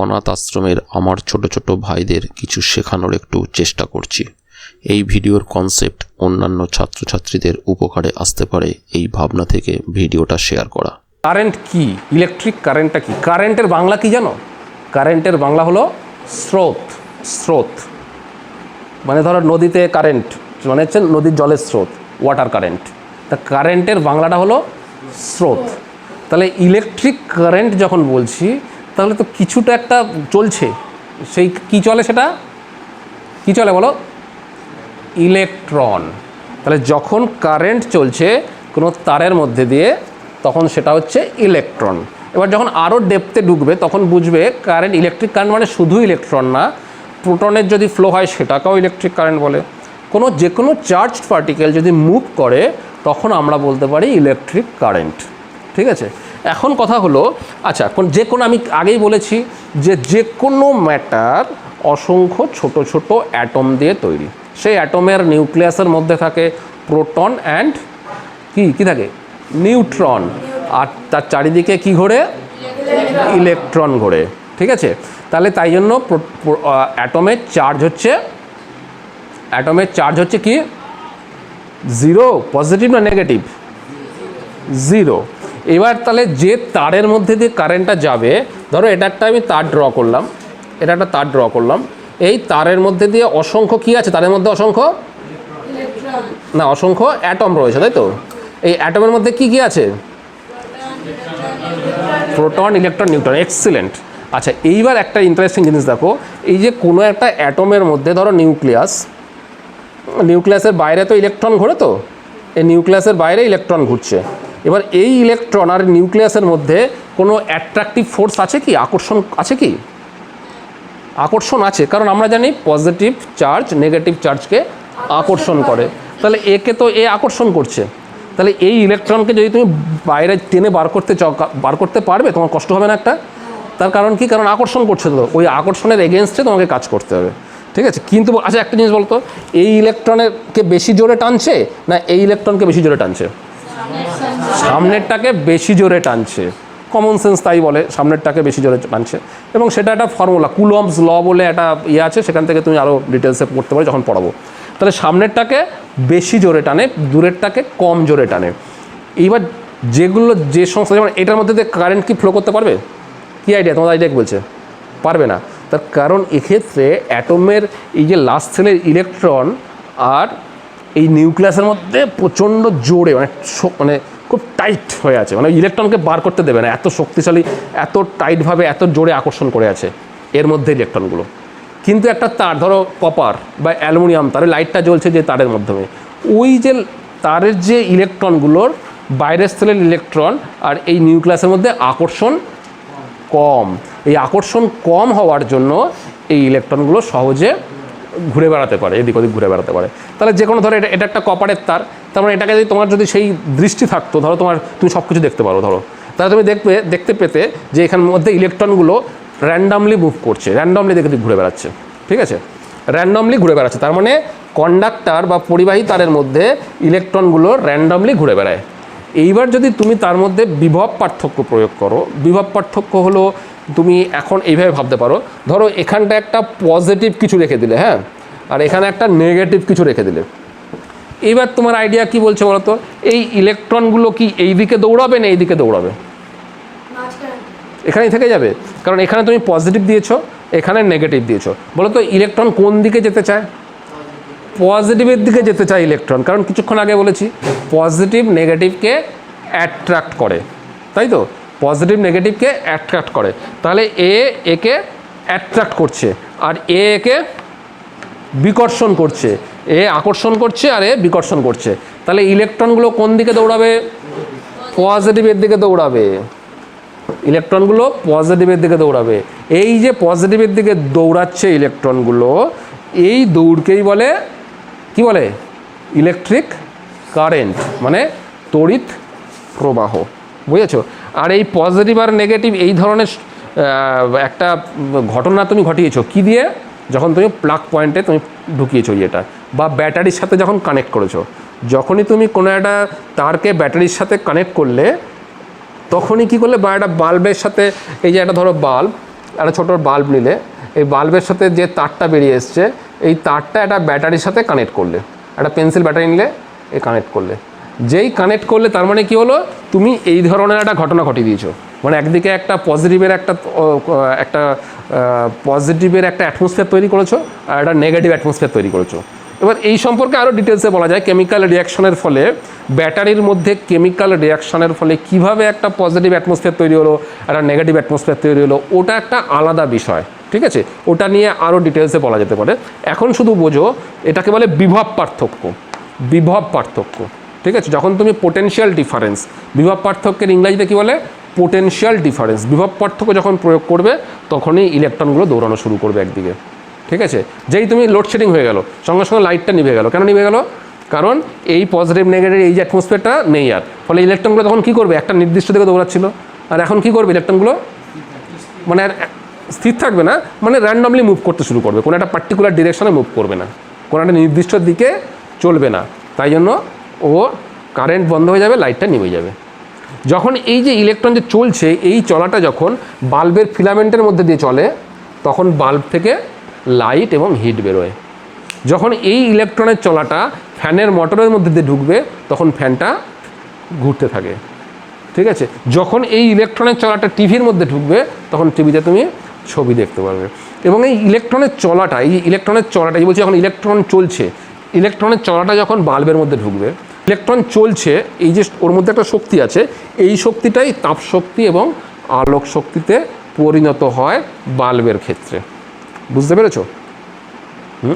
অনাথ আশ্রমের আমার ছোট ছোট ভাইদের কিছু শেখানোর একটু চেষ্টা করছি। এই ভিডিওর কনসেপ্ট অন্যান্য ছাত্রছাত্রীদের উপকারে আসতে পারে এই ভাবনা থেকে ভিডিওটা শেয়ার করা। কারেন্ট কি? ইলেকট্রিক কারেন্টটা কি? কারেন্টের বাংলা কি জানো? কারেন্টের বাংলা হলো স্রোত স্রোত। মানে ধরো নদীতে কারেন্ট মানে হচ্ছে নদীর জলের স্রোত ওয়াটার কারেন্ট তা কারেন্টের বাংলাটা হলো স্রোত। তাহলে ইলেকট্রিক কারেন্ট যখন বলছি তাহলে তো কিছুটা একটা চলছে। সেই কি চলে সেটা? কি চলে বলো? ইলেকট্রন। তাহলে যখন কারেন্ট চলছে কোনো তারের মধ্যে দিয়ে, তখন সেটা হচ্ছে ইলেকট্রন। এবার যখন আরও ডেপতে ঢুকবে তখন বুঝবে কারেন্ট ইলেকট্রিক কারেন্ট মানে শুধু ইলেকট্রন না প্রোটনের যদি ফ্লো হয় সেটাকেও ইলেকট্রিক কারেন্ট বলে। কোনো যে কোনো চার্জ পার্টিকেল যদি মুভ করে, তখন আমরা বলতে পারি ইলেকট্রিক কারেন্ট ঠিক আছে? এখন কথা হলো আচ্ছা কোন যে কোনো আমি আগেই বলেছি যে যে কোনো ম্যাটার অসংখ্য ছোট ছোট অ্যাটম দিয়ে তৈরি। সেই অ্যাটমের নিউক্লিয়াসের মধ্যে থাকে প্রোটন অ্যান্ড কি কি থাকে? নিউট্রন আর তার চারিদিকে কি ঘোরে? ইলেকট্রন ঘোরে। ঠিক আছে? তাহলে তাই জন্য অ্যাটমের চার্জ হচ্ছে অ্যাটমের চার্জ হচ্ছে কি? জিরো পজিটিভ না নেগেটিভ জিরো এবার তাহলে যে তারের মধ্যে দিয়ে কারেন্টটা যাবে ধরো এটা একটা আমি তার ড্র করলাম এটা একটা তার ড্র করলাম এই তারের মধ্যে দিয়ে অসংখ্য কি আছে? তারের মধ্যে অসংখ্য? না অসংখ্য অ্যাটম রয়েছে তাই তো? এই অ্যাটমের মধ্যে কি কি আছে? প্রোটন ইলেকট্রন নিউট্রন এক্সিলেন্ট আচ্ছা এইবার একটা ইন্টারেস্টিং জিনিস দেখো এই যে কোনো একটা অ্যাটমের মধ্যে ধরো নিউক্লিয়াস নিউক্লিয়াসের বাইরে তো ইলেকট্রন ঘোরে তো? এই নিউক্লিয়াসের বাইরে ইলেকট্রন ঘুরছে। এবার এই ইলেকট্রন আর নিউক্লিয়াসের মধ্যে কোনো অ্যাট্রাকটিভ ফোর্স আছে কি? আকর্ষণ আছে কি? আকর্ষণ আছে, কারণ আমরা জানি পজিটিভ চার্জ নেগেটিভ চার্জকে আকর্ষণ করে। তাহলে একে তো এ আকর্ষণ করছে। তাহলে এই ইলেকট্রনকে যদি তুমি বাইরে টেনে বার করতে চাও, বার করতে পারবে, তোমার কষ্ট হবে না একটা। তার কারণ কি? কারণ আকর্ষণ করছে তো। ওই আকর্ষণের এগেনস্টে তোমাকে কাজ করতে হবে। ঠিক আছে? কিন্তু আচ্ছা একটা জিনিস বলতো, এই ইলেকট্রনেরকে বেশি জোরে টানছে না এই ইলেকট্রনকে বেশি জোরে টানছে? সামনেরটাকে বেশি জোরে টানছে। কমন সেন্স তাই বলে, সামনেরটাকে বেশি জোরে টানছে। এবং সেটা একটা ফর্মুলা কুলমস ল বলে একটা ইয়ে আছে, সেখান থেকে তুমি আরও ডিটেলসে পড়তে পারো যখন পড়াবো। তাহলে সামনেরটাকে বেশি জোরে টানে, দূরেরটাকে কম জোরে টানে। এইবার যেগুলো, যে সংস্থা, যেমন এটার মধ্যে দিয়ে কারেন্ট কি ফ্লো করতে পারবে? কী আইডিয়া তোমার আইডিয়া বলছে? পারবে না। তার কারণ এক্ষেত্রে অ্যাটমের এই যে লাস্ট সেলের ইলেকট্রন আর এই নিউক্লিয়াসের মধ্যে প্রচণ্ড জোরে মানে মানে খুব টাইট হয়ে আছে। মানে ইলেকট্রনকে বার করতে দেবে না, এত শক্তিশালী, এত টাইটভাবে এত জোরে আকর্ষণ করে আছে এর মধ্যে ইলেকট্রনগুলো কিন্তু একটা তার, ধরো কপার বা অ্যালুমিনিয়াম তারের লাইটটা জ্বলছে যে তারের মাধ্যমে। ওই যে তারের যে ইলেকট্রনগুলোর বাইরের স্থলের ইলেকট্রন আর এই নিউক্লিয়াসের মধ্যে আকর্ষণ কম। এই আকর্ষণ কম হওয়ার জন্য এই ইলেকট্রনগুলো সহজে ঘুরে বেড়াতে পারে, এদিক ওদিক ঘুরে বেড়াতে পারে। তাহলে যে কোনো ধরো এটা এটা একটা কপারের তার মানে এটাকে যদি তোমার যদি সেই দৃষ্টি থাকতো, ধরো তোমার তুমি সব কিছু দেখতে পারো, ধরো। তাহলে তুমি দেখবে, দেখতে পেতে যে এখানের মধ্যে ইলেকট্রনগুলো র্যান্ডামলি মুভ করছে র্যান্ডামলি দেখে ঘুরে বেড়াচ্ছে, ঠিক আছে? র্যান্ডামলি ঘুরে বেড়াচ্ছে, তার মানে কন্ডাক্টর বা পরিবাহী তারের মধ্যে ইলেকট্রনগুলো র্যান্ডামলি ঘুরে বেড়ায়। এইবার যদি তুমি তার মধ্যে বিভব পার্থক্য প্রয়োগ করো, বিভব পার্থক্য হলো তুমি এখন এইভাবে ভাবতে পারো। ধরো এখানটা একটা পজিটিভ কিছু রেখে দিলে হ্যাঁ? আর এখানে একটা নেগেটিভ কিছু রেখে দিলে। এইবার তোমার আইডিয়া কি বলছে বলো তো? এই ইলেকট্রনগুলো কি এই দিকে দৌড়াবে না এই দিকে দৌড়াবে? এখানেই থেকে যাবে। কারণ এখানে তুমি পজিটিভ দিয়েছ এখানে নেগেটিভ দিয়েছ। বলো তো ইলেকট্রন কোন দিকে যেতে চায়? পজিটিভের দিকে যেতে চায় ইলেকট্রন কারণ কিছুক্ষণ আগে বলেছি পজিটিভ নেগেটিভকে অ্যাট্রাক্ট করে। তাই তো? পজিটিভ নেগেটিভকে অ্যাট্রাক্ট করে। তাহলে এ একে অ্যাট্রাক্ট করছে আর এ একে বিকর্ষণ করছে। এ আকর্ষণ করছে আর এ বিকর্ষণ করছে। তাহলে ইলেকট্রনগুলো কোন দিকে দৌড়াবে? পজিটিভের দিকে দৌড়াবে। ইলেকট্রনগুলো পজিটিভের দিকে দৌড়াবে। এই যে পজিটিভের দিকে দৌড়াচ্ছে ইলেকট্রনগুলো এই দৌড়কেই বলে কি বলে? ইলেকট্রিক কারেন্ট মানে তড়িৎ প্রবাহ। বুঝেছ? আর এই পজিটিভ আর নেগেটিভ এই ধরনের একটা ঘটনা তুমি ঘটিয়েছো, কি দিয়ে? যখন তুমি প্লাগ পয়েন্টে তুমি ঢুকিয়েছো ইয়েটা, বা ব্যাটারির সাথে যখন কানেক্ট করেছ, যখনই তুমি কোনো একটা তারকে ব্যাটারির সাথে কানেক্ট করলে, তখনই কী করলে? বা একটা বাল্বের সাথে, এই যে একটা ধরো বাল্ব, একটা ছোটো বাল্ব নিলে, এই বাল্বের সাথে যে তারটা বেরিয়ে এসছে, এই তারটা একটা ব্যাটারির সাথে কানেক্ট করলে, একটা পেন্সিল ব্যাটারি নিলে এ কানেক্ট করলে। যেই কানেক্ট করলে তার মানে কি হলো? তুমি এই ধরনের একটা ঘটনা ঘটিয়ে দিয়েছ। মানে একদিকে একটা পজিটিভের একটা একটা পজিটিভের একটা অ্যাটমসফিয়ার তৈরি করেছ আর একটা নেগেটিভ অ্যাটমসফিয়ার তৈরি করেছ। এবার এই সম্পর্কে আরও ডিটেলসে বলা যায় কেমিক্যাল রিয়াকশনের ফলে ব্যাটারির মধ্যে কেমিক্যাল রিয়াকশনের ফলে কীভাবে একটা পজিটিভ অ্যাটমসফিয়ার তৈরি হলো, একটা নেগেটিভ অ্যাটমসফিয়ার তৈরি হলো, ওটা একটা আলাদা বিষয়, ঠিক আছে? ওটা নিয়ে আরও ডিটেলসে বলা যেতে পারে। এখন শুধু বোঝো, এটাকে বলে বিভব পার্থক্য। বিভব পার্থক্য। ঠিক আছে? যখন তুমি পোটেনশিয়াল ডিফারেন্স বিভব পার্থক্যের ইংরাজিতে কী বলে? পোটেনশিয়াল ডিফারেন্স বিভব পার্থক্য যখন প্রয়োগ করবে, তখনই ইলেকট্রনগুলো দৌড়ানো শুরু করবে একদিকে। ঠিক আছে? যেই তুমি লোডশেডিং হয়ে গেল, সঙ্গে সঙ্গে লাইটটা নিভে গেল। কেন নিভে গেল? কারণ এই পজিটিভ নেগেটিভ এই যে অ্যাটমসফিয়ারটা নেই আর। ফলে ইলেকট্রনগুলো তখন কী করবে? একটা নির্দিষ্ট দিকে দৌড়াচ্ছিল। আর এখন কী করবে ইলেকট্রনগুলো মানে স্থির থাকবে না। মানে র্যান্ডমলি মুভ করতে শুরু করবে। কোনো একটা পার্টিকুলার ডিরেকশনে মুভ করবে না। কোনো একটা নির্দিষ্ট দিকে চলবে না। তাই জন্য ও কারেন্ট বন্ধ হয়ে যাবে লাইটটা নিভে যাবে। যখন এই যে ইলেকট্রন যে চলছে, এই চলাটা যখন বাল্বের ফিলামেন্টের মধ্যে দিয়ে চলে, তখন বাল্ব থেকে লাইট এবং হিট বেরোয়। যখন এই ইলেকট্রনের চলাটা ফ্যানের মোটরের মধ্যে দিয়ে ঢুকবে, তখন ফ্যানটা ঘুরতে থাকে। ঠিক আছে? যখন এই ইলেকট্রনের চলাটা টিভির মধ্যে ঢুকবে, তখন টিভিতে তুমি ছবি দেখতে পারবে। এবং এই ইলেকট্রনের চলাটা, এই ইলেকট্রনের চলাটা, এই বলছি যখন ইলেকট্রন চলছে ইলেকট্রনের চলাটা যখন বাল্বের মধ্যে ঢুকবে ইলেকট্রন চলছে, এই যে ওর মধ্যে একটা শক্তি আছে, এই শক্তিটাই তাপ শক্তি এবং আলোক শক্তিতে পরিণত হয় বাল্বের ক্ষেত্রে। বুঝতে পেরেছ? হুম?